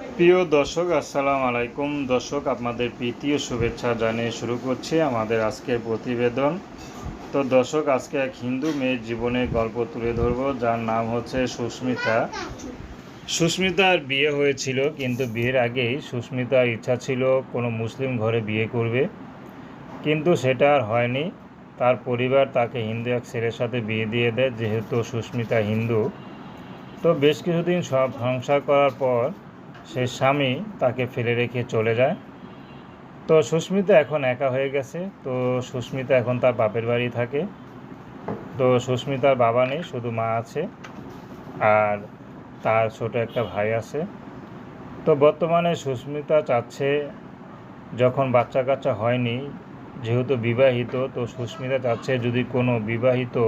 প্রিয় দর্শক, আসসালামু আলাইকুম। দর্শক, আপনাদের প্রীতি ও শুভেচ্ছা জানিয়ে শুরু করছি আমাদের আজকের প্রতিবেদন। তো দর্শক, আজকে এক হিন্দু মেয়ের জীবনের গল্প তুলে ধরবো, যার নাম হচ্ছে সুস্মিতা। সুস্মিতার বিয়ে হয়েছিল, কিন্তু বিয়ের আগেই সুস্মিতার ইচ্ছা ছিল কোনো মুসলিম ঘরে বিয়ে করবে। কিন্তু সেটা আর হয়নি। তার পরিবার তাকে হিন্দু এক ছেলের সাথে বিয়ে দিয়ে দেয়, যেহেতু সুস্মিতা হিন্দু। তো বেশ কিছুদিন সব সংসার করার পর সে স্বামী তাকে ফেলে রেখে চলে যায়। তো সুস্মিতা এখন একা হয়ে গেছে। তো সুস্মিতা এখন তার বাপের বাড়ি থাকে। তো সুস্মিতার বাবা নেই, শুধু মা আছে আর তার ছোট একটা ভাই আছে। তো বর্তমানে সুস্মিতা চাচ্ছে, যখন বাচ্চা কাচ্চা হয়নি, যেহেতু বিবাহিত, তো সুস্মিতা চাচ্ছে যদি কোনো বিবাহিত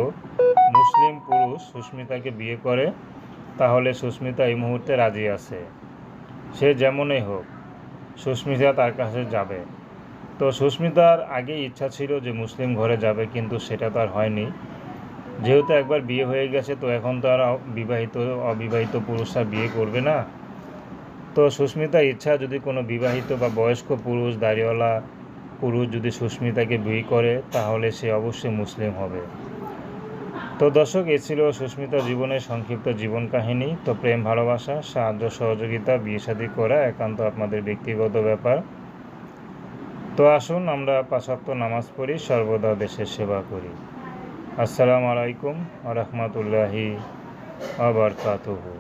মুসলিম পুরুষ সুস্মিতাকে বিয়ে করে, তাহলে সুস্মিতা এই মুহূর্তে রাজি আছে। সে যেমনই হোক, সুস্মিতা তার কাছে যাবে। তো সুস্মিতার আগে ইচ্ছা ছিল যে মুসলিম ঘরে যাবে, কিন্তু সেটা তার হয়নি। যেহেতু একবার বিয়ে হয়ে গেছে, তো এখন তো আর বিবাহিত, অবিবাহিত পুরুষরা বিয়ে করবে না। তো সুস্মিতার ইচ্ছা, যদি কোনো বিবাহিত বা বয়স্ক পুরুষ, দাড়িওয়ালা পুরুষ যদি সুস্মিতাকে বিয়ে করে, তাহলে সে অবশ্যই মুসলিম হবে। তো দর্শক, এ ছিল সুস্মিতা জীবনের সংক্ষিপ্ত জীবন কাহিনী। তো প্রেম, ভালোবাসা, সাহায্য, সহযোগিতা, বিয়ে শাদী করা একান্ত আপনাদের ব্যক্তিগত ব্যাপার। তো আসুন আমরা পাশাক্ত নামাজ পড়ি, সর্বদা দেশের সেবা করি। আসসালামু আলাইকুম আ রহমতুল্লাহি আবরকাতুহু